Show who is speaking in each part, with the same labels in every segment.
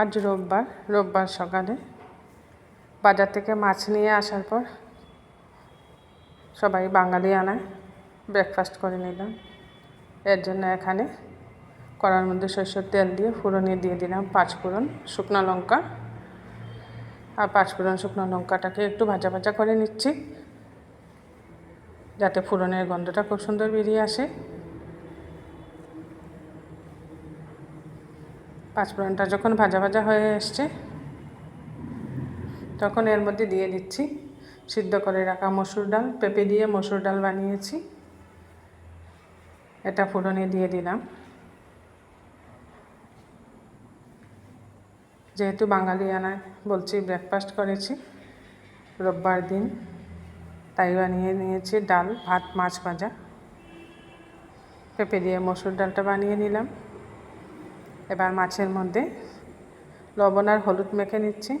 Speaker 1: আজ রোববার রোববার সকালে বাজার থেকে মাছ নিয়ে আসার পর সবাই বাঙালি আনায় ব্রেকফাস্ট করে নিলাম। এর জন্য এখানে কড়ার মধ্যে সরষের তেল দিয়ে ফুরনে দিয়ে দিলাম পাঁচ ফোড়ন শুকনো লঙ্কা। আর পাঁচ ফোড়ন শুকনো লঙ্কাটাকে একটু ভাজা ভাজা করে নিচ্ছি, যাতে ফুরনের গন্ধটা খুব সুন্দর বেরিয়ে আসে। পাঁচফোড়নটা যখন ভাজা ভাজা হয়ে এসছে, তখন এর মধ্যে দিয়ে দিচ্ছি সিদ্ধ করে রাখা মসুর ডাল, পেঁপে দিয়ে মসুর ডাল বানিয়েছি। এটা ফোড়নে দিয়ে দিলাম। যেহেতু বাঙালি আনায় বলছি ব্রেকফাস্ট করেছি, রোববার দিন, তাই বানিয়ে নিয়েছি ডাল, ভাত, মাছ ভাজা। পেঁপে দিয়ে মসুর ডালটা বানিয়ে নিলাম। এবার মাছের মধ্যে লবণ আর হলুদ মেখে নিচ্ছি।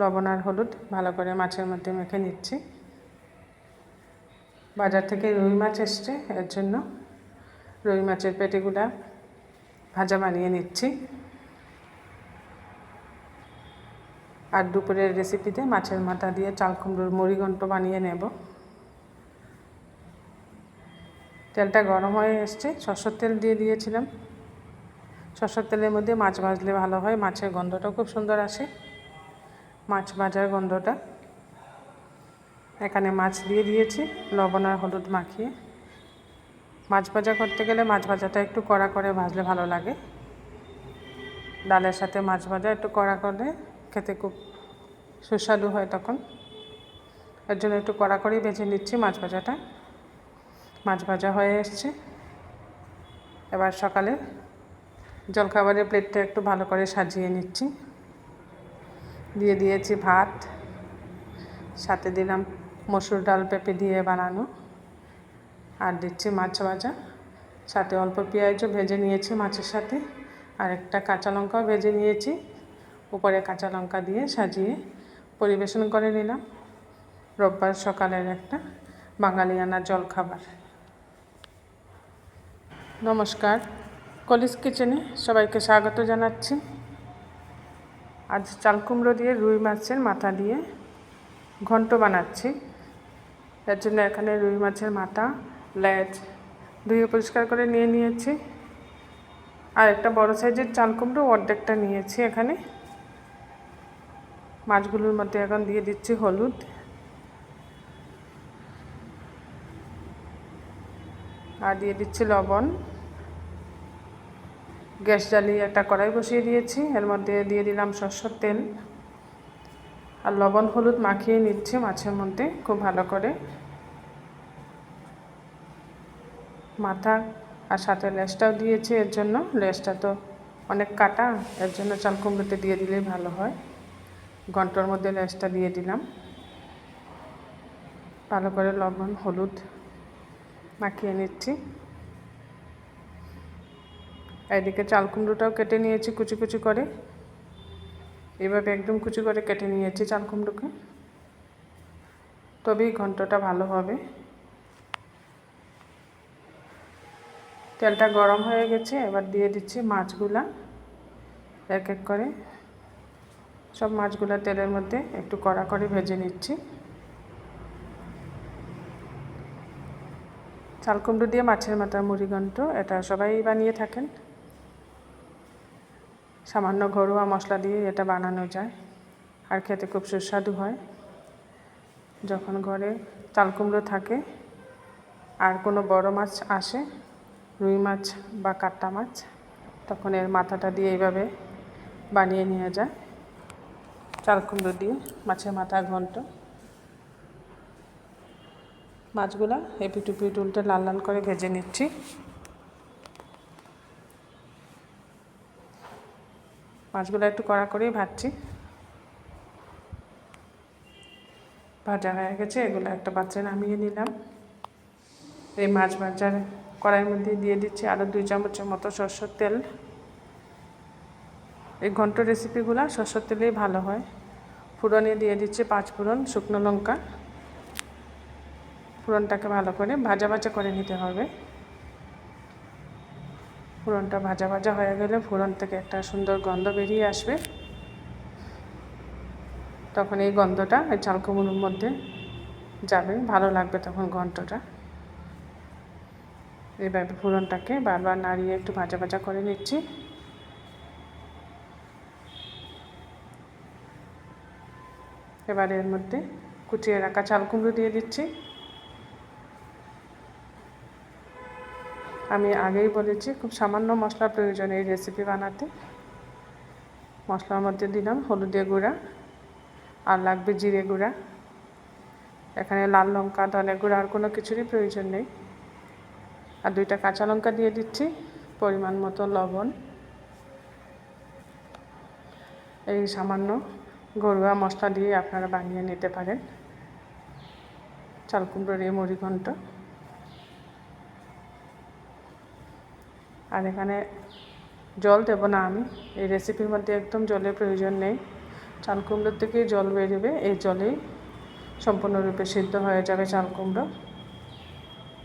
Speaker 1: লবণ আর হলুদ ভালো করে মাছের মধ্যে মেখে নিচ্ছি। বাজার থেকে রুই মাছ এসছে, এর জন্য রুই মাছের পেটিগুলা ভাজা বানিয়ে নিচ্ছি। আর দুপুরের রেসিপিতে মাছের মাথা দিয়ে চাল কুমড়োর মুড়িঘণ্ট বানিয়ে নেব। তেলটা গরম হয়ে এসছে। সরষের তেল দিয়ে দিয়েছিলাম। সরষের তেলের মধ্যে মাছ ভাজলে ভালো হয়। মাছের গন্ধটা খুব সুন্দর আসে। মাছ ভাজার গন্ধটা। এখানে মাছ দিয়ে দিয়েছি, লবণ আর হলুদ মাখিয়ে। মাছ ভাজা করতে গেলে মাছ ভাজাটা একটু কড়া করে ভাজলে ভালো লাগে। ডালের সাথে মাছ ভাজা একটু কড়া করলে খেতে খুব সুস্বাদু হয় তখন। এর জন্য একটু কড়া করেই বেছে নিচ্ছি মাছ ভাজাটা। মাছ ভাজা হয়ে এসছে। এবার সকালে জলখাবারের প্লেটটা একটু ভালো করে সাজিয়ে নিচ্ছি। দিয়ে দিয়েছি ভাত, সাথে দিলাম মসুর ডাল পেঁপে দিয়ে বানানো, আর দিচ্ছি মাছ ভাজা। সাথে অল্প পেঁয়াজও ভেজে নিয়েছি মাছের সাথে, আর একটা কাঁচা লঙ্কাও ভেজে নিয়েছি। উপরে কাঁচা লঙ্কা দিয়ে সাজিয়ে পরিবেশন করে নিলাম। রোববার সকালের একটা বাঙালিয়ানা জলখাবার। নমস্কার। কলিস কিচেনে সবাইকে স্বাগত জানাচ্ছি। আজ চাল কুমড়ো দিয়ে রুই মাছের মাথা দিয়ে ঘন্ট বানাচ্ছি। এর জন্য এখানে রুই মাছের মাথা, লেজ ধুয়ে পরিষ্কার করে নিয়ে নিয়েছি। আর একটা বড় সাইজের চাল কুমড়ো অর্ধেকটা নিয়েছি এখানে। মাছগুলোর মধ্যে এখন দিয়ে দিচ্ছি হলুদ। আর দিয়ে দিচ্ছি লবণ। গ্যাস জ্বালিয়ে একটা কড়াই বসিয়ে দিয়েছি। এর মধ্যে দিয়ে দিলাম সরষের তেল আর লবণ, হলুদ মাখিয়ে নিচ্ছি মাছের মধ্যে খুব ভালো করে। মাথা আর সাথে লেসটাও দিয়েছি, এর জন্য লেসটা তো অনেক কাটা, এর জন্য চাল কুমড়োতে দিয়ে দিলেই ভালো হয়। ঘণ্টার মধ্যে লেসটা দিয়ে দিলাম। ভালো করে লবণ, হলুদ মাখিয়ে নিচ্ছি। এদিকে চাল কুমড়োটাও কেটে নিয়েছি কুচি কুচি করে। এভাবে একদম কুচি করে কেটে নিয়েছি চাল কুমড়োকে তবেই ঘন্টটা ভালো হবে। তেলটা গরম হয়ে গেছে, এবার দিয়ে দিচ্ছি মাছগুলা এক এক করে। সব মাছগুলো তেলের মধ্যে একটু কড়া করে ভেজে নিচ্ছি। চাল কুমড়ো দিয়ে মাছের মাথা মুড়িঘণ্ট, এটা সবাই বানিয়ে থাকেন। সামান্য ঘরোয়া মশলা দিয়ে এটা বানানো যায়। আর খেতে খুব সুস্বাদু হয়। যখন ঘরে চাল কুমড়ো থাকে আর কোনো বড় মাছ আসে, রুই মাছ বা কাট্টা মাছ, তখন এর মাথাটা দিয়ে এইভাবে বানিয়ে নিয়ে যায়। চাল কুমড়ো দিয়ে মাছের মাথা ঘন্ট। মাছগুলা এপিট উপিট উল্টে লাল লাল করে ভেজে নিচ্ছি। মাছগুলো একটু কড়া করেই ভাজছি। ভাজা হয়ে গেছে, এগুলো একটা পাত্রে নামিয়ে নিলাম। এই মাছ ভাজার কড়াইয়ের মধ্যে দিয়ে দিচ্ছি আরও দুই চামচের মতো সরষের তেল। এই ঘন্ট রেসিপিগুলো সরষের তেলেই ভালো হয়। ফুরনে দিয়ে দিচ্ছি পাঁচ ফুরন শুকনো লঙ্কা। ফুরনটাকে ভালো করে ভাজা ভাজা করে নিতে হবে। ফোড়নটা ভাজা ভাজা হয়ে গেলে ফোড়ন থেকে একটা সুন্দর গন্ধ বেরিয়ে আসবে। তখন এই গন্ধটা ওই চাল কুমড়োর মধ্যে যাবে, ভালো লাগবে তখন গন্ধটা। এইভাবে ফোড়নটাকে বারবার নাড়িয়ে একটু ভাজা ভাজা করে নিচ্ছি। এবার এর মধ্যে কুচিয়ে রাখা চাল কুমড়ো দিয়ে দিচ্ছি। আমি আগেই বলেছি, খুব সামান্য মশলা প্রয়োজন এই রেসিপি বানাতে। মশলার মধ্যে দিলাম হলুদের গুঁড়া আর লাগবে জিরে গুঁড়া। এখানে লাল লঙ্কা, ধনে গুঁড়া আর কোনো কিছুরই প্রয়োজন নেই। আর দুইটা কাঁচা লঙ্কা দিয়ে দিচ্ছি, পরিমাণ মতো লবণ। এই সামান্য ঘরোয়া মশলা দিয়ে আপনারা বানিয়ে নিতে পারেন। চাল কুমড়োর এই মুড়িঘণ্ট। আর এখানে জল দেবো না আমি। এই রেসিপির মধ্যে একদম জলের প্রয়োজন নেই। চাল কুমড়োর থেকেই জল বেরোবে এই জলেই সম্পূর্ণরূপে সিদ্ধ হয়ে যাবে চাল কুমড়ো।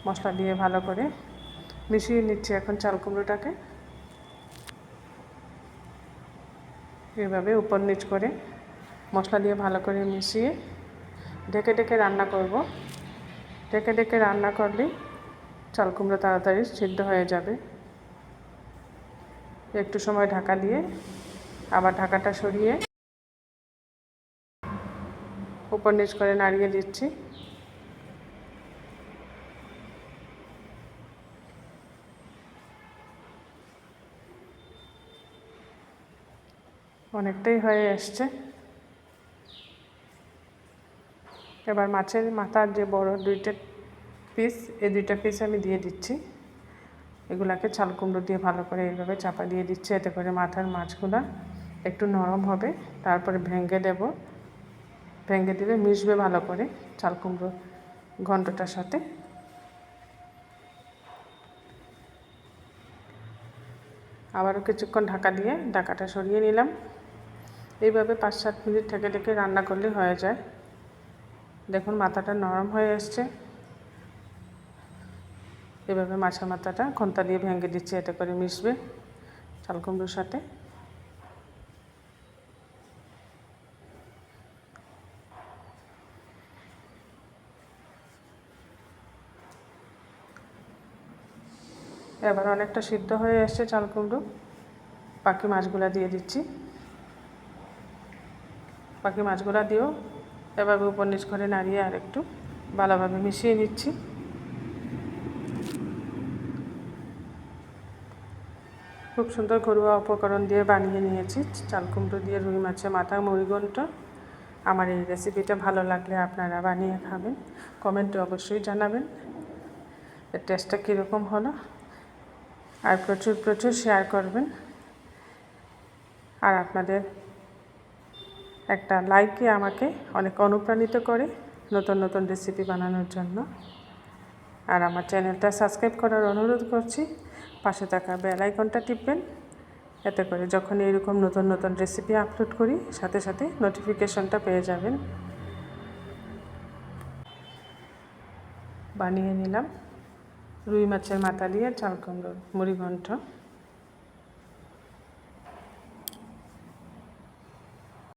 Speaker 1: মশলা দিয়ে ভালো করে মিশিয়ে নিচ্ছি এখন চাল কুমড়োটাকে। এভাবে উপর নিচ করে মশলা দিয়ে ভালো করে মিশিয়ে ঢেকে ঢেকে রান্না করব। ঢেকে ঢেকে রান্না করলেই চাল কুমড়ো তাড়াতাড়ি সিদ্ধ হয়ে যাবে। একটু সময় ঢাকা দিয়ে আবার ঢাকাটা সরিয়ে উপর নিচ করে নাড়িয়ে দিচ্ছি। অনেকটাই হয়ে এসছে এবার মাছের মাথার যে বড় দুইটা পিস এই দুইটা পিস আমি দিয়ে দিচ্ছি। এগুলাকে চাল কুমড়ো দিয়ে ভালো করে এইভাবে চাপা দিয়ে দিচ্ছি, এতে করে মাথার মাছগুলো একটু নরম হবে। তারপরে ভেঙে দেব। ভেঙে দিলে মিশবে ভালো করে চাল কুমড়ো ঘন্টটার সাথে। আবারও কিছুক্ষণ ঢাকা দিয়ে ঢাকাটা সরিয়ে নিলাম। এইভাবে পাঁচ সাত মিনিট থেকে থেকে রান্না করলে হয়ে যায়। দেখুন, মাথাটা নরম হয়ে এসছে। এভাবে মাছের মাথাটা খন্তা দিয়ে ভেঙে দিচ্ছি এটা করে মিশবে চাল কুমড়োর সাথে। এবার অনেকটা সিদ্ধ হয়ে এসছে চাল কুমড়ো বাকি মাছগুলা দিয়ে দিচ্ছি। বাকি মাছগুলা দিয়েও এভাবে উপর নিচ করে নাড়িয়ে আর একটু ভালোভাবে মিশিয়ে নিচ্ছি। খুব সুন্দর ঘরোয়া উপকরণ দিয়ে বানিয়ে নিয়েছি। চাল কুমড়ো দিয়ে রুই মাছের মাথা, মুড়িঘণ্ট। আমার এই রেসিপিটা ভালো লাগলে আপনারা বানিয়ে খাবেন। কমেন্টে অবশ্যই জানাবেন। এর টেস্টটা কীরকম হলো? আর প্রচুর প্রচুর শেয়ার করবেন। আর আপনাদের একটা লাইকে আমাকে অনেক অনুপ্রাণিত করে নতুন নতুন রেসিপি বানানোর জন্য। আর আমার চ্যানেলটা সাবস্ক্রাইব করার অনুরোধ করছি। পাশে থাকা বেল আইকনটা টিপবেন। এতে করে যখন এরকম নতুন নতুন রেসিপি আপলোড করি, সাথে সাথে নোটিফিকেশনটা পেয়ে যাবেন। বানিয়ে নিলাম। রুই মাছের মাথা দিয়ে চাল কুমড়োর মুড়ি ঘন্ট